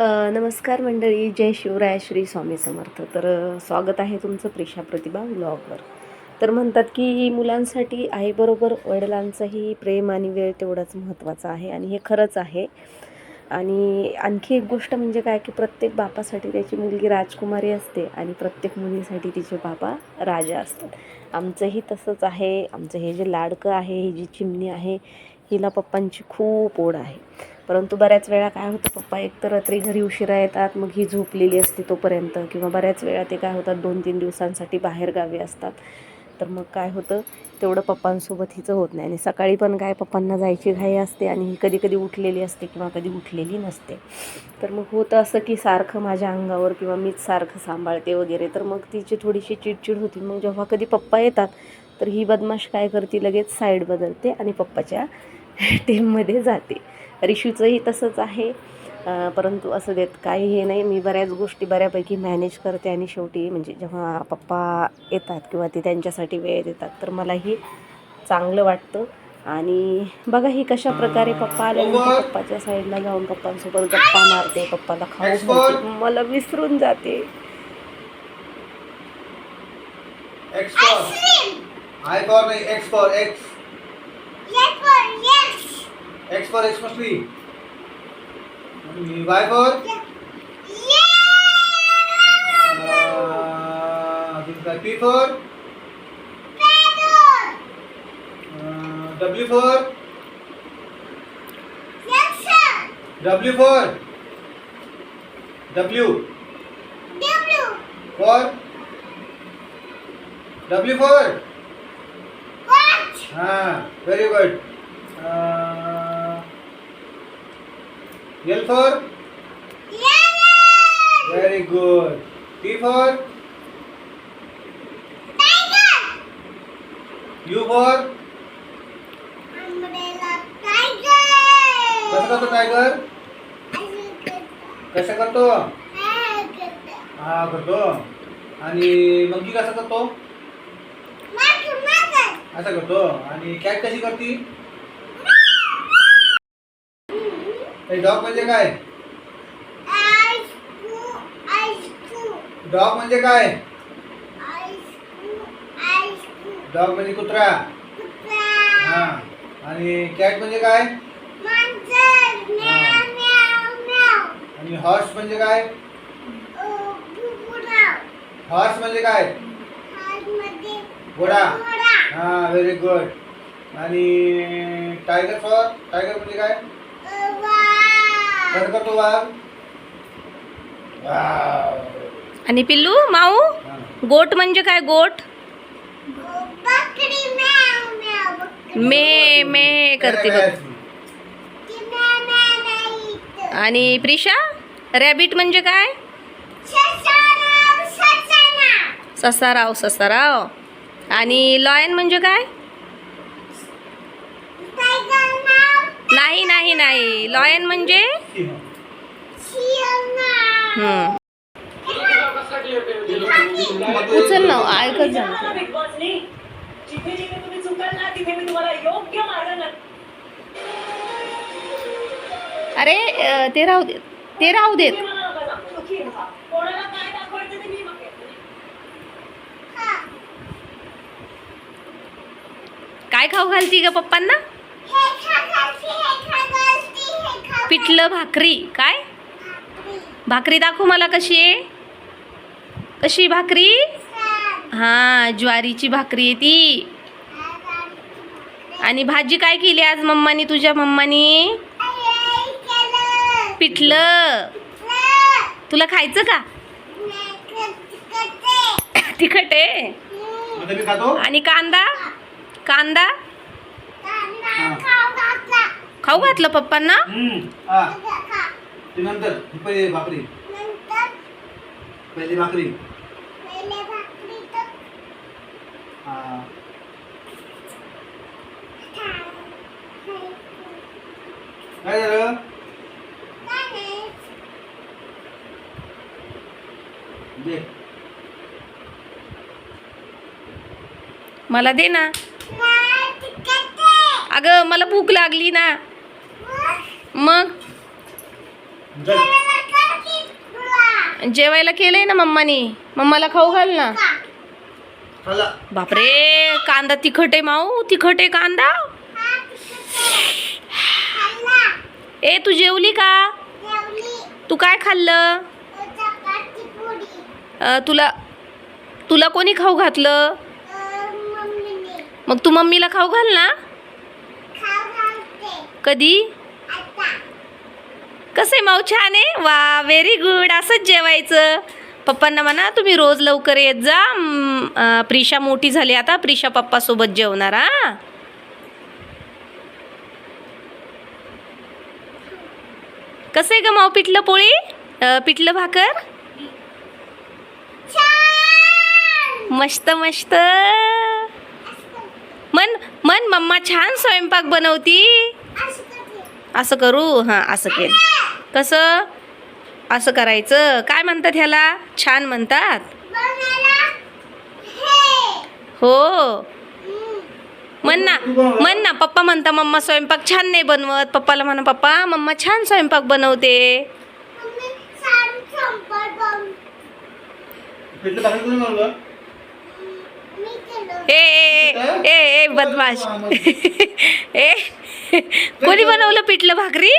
नमस्कार मंडळी जय शिवराय श्री स्वामी समर्थ. तर स्वागत आहे तुमचं प्रेषा प्रतिभा व्लॉगवर तर म्हणतात की मुलांसाठी आईबरोबर वडिलांचंही प्रेम आणि वेळ तेवढाच महत्त्वाचा आहे आणि हे खरंच आहे. आणि आणखी एक गोष्ट म्हणजे काय की प्रत्येक बापासाठी त्याची मुलगी राजकुमारी असते आणि प्रत्येक मुलीसाठी तिचे बाबा राजा असतात. आमचंही तसंच आहे. आमचं हे जे लाडकं आहे ही जी चिमणी आहे हिला पप्पांची खूप ओढ आहे. परंतु बऱ्याच वेळा काय होतं पप्पा एक तर रात्री घरी उशिरा येतात मग ही झोपलेली असते तोपर्यंत किंवा बऱ्याच वेळा ते काय होतात दोन तीन दिवसांसाठी बाहेर गावी असतात. तर मग काय होतं तेवढं पप्पांसोबत हिचं होत नाही. आणि सकाळी पण काय पप्पांना जायची घाई असते आणि ही कधी कधी उठलेली असते किंवा कधी उठलेली नसते. तर मग होतं असं की सारखं माझ्या अंगावर किंवा मीच सारखं सांभाळते वगैरे. तर मग तिची थोडीशी चिडचिड होती. मग जेव्हा कधी पप्पा येतात तर ही बदमाश काय करते लगेच साईड बदलते आणि पप्पाच्या टीममध्ये जाते. रिशूचंही तसंच आहे. परंतु असं देत काही हे नाही. मी बऱ्याच गोष्टी बऱ्यापैकी मॅनेज करते आणि शेवटी म्हणजे जेव्हा पप्पा येतात किंवा ते त्यांच्यासाठी वेळ देतात तर मलाही चांगलं वाटतं. आणि बघा ही कशा प्रकारे पप्पा आल्यानंतर पप्पाच्या साईडला जाऊन पप्पांसोबत गप्पा मारते पप्पाला खाऊ मला विसरून जाते. For. नहीं X for X must be. Y for? Uh, multiply P for? Uh, w for? W for? W. W. For? W for? Watch. Ah, very good. Uh, L for? Very good. T for? U for? कसं करतो tiger कसं करतो? हा करतो. आणि monkey कसं करतो? असं करतो. आणि कॅट कशी करती? डॉग म्हणजे काय? डॉग म्हणजे काय? डॉग म्हणजे कुत्रा. हा. आणि कॅट म्हणजे काय? आणि हॉर्स म्हणजे काय? हॉर्स म्हणजे काय? घोडा. हा व्हेरी गुड आणि टायगर फॉर टायगर म्हणजे काय कसं करतो वाघ वाव. आणि पिल्लू माऊ. गोट म्हणजे काय गोट? मे मे करते बघ. आणि प्रिशा रॅबिट म्हणजे काय? ससाराव ससाराव. आणि लॉयन म्हणजे काय? नाही नाही. लॉयन म्हणजे? हम्म. उचल ना ऐकत अरे ते राहू देत ते राहू देत. काय खाऊ घालती ग पप्पांना? पिठलं भाकरी. काय? भाकरी दाखव मला कशी आहे. कशी भाकरी? हा ज्वारीची भाकरी आहे ती. आणि भाजी काय केली आज मम्मानी तुझ्या मम्मानी? पिठलं. तुला खायचं का? तिखट आहे. आणि कांदा? कांदा. खाऊ घातलं पप्पांना हम्म. हा ते नंतर ही पहिली भाकरी पहिली भाकरी हा काय झालं दे मला दे ना अगं मला भूक लागली ना मग? जेवायला केलंय ना मम्मानी? मम्माला खाऊ घाल ना. बापरे कांदा तिखट आहे माऊ तिखट आहे कांदा. ए तू जेवली का? तू काय खाल्लं? तुला तुला कोणी खाऊ घातलं? मग तू मम्मीला खाऊ घाल ना. कधी? कसं आहे माऊ छान? आहे वा व्हेरी गुड असंच जेवायचं. पप्पांना म्हणा तुम्ही रोज लवकर येत जा. प्रिशा मोठी झाली आता. प्रिशा पप्पासोबत जेवणार हा? कसं आहे ग माऊ पिठलं पोळी? पिठलं भाकर? मस्त मस्त. मन मन मम्मा छान स्वयंपाक बनवती. असं करू? हां असं केलं. कसं? असं करायचं? काय म्हणतात ह्याला? छान म्हणतात? हो. म्हण ना म्हण ना पप्पा म्हणता मम्मा स्वयंपाक छान नाही बनवत. पप्पाला म्हणा पप्पा मम्मा छान स्वयंपाक बनवते. ए ए ए बदमाश. ए कोणी बनवलं पिठलं भाकरी?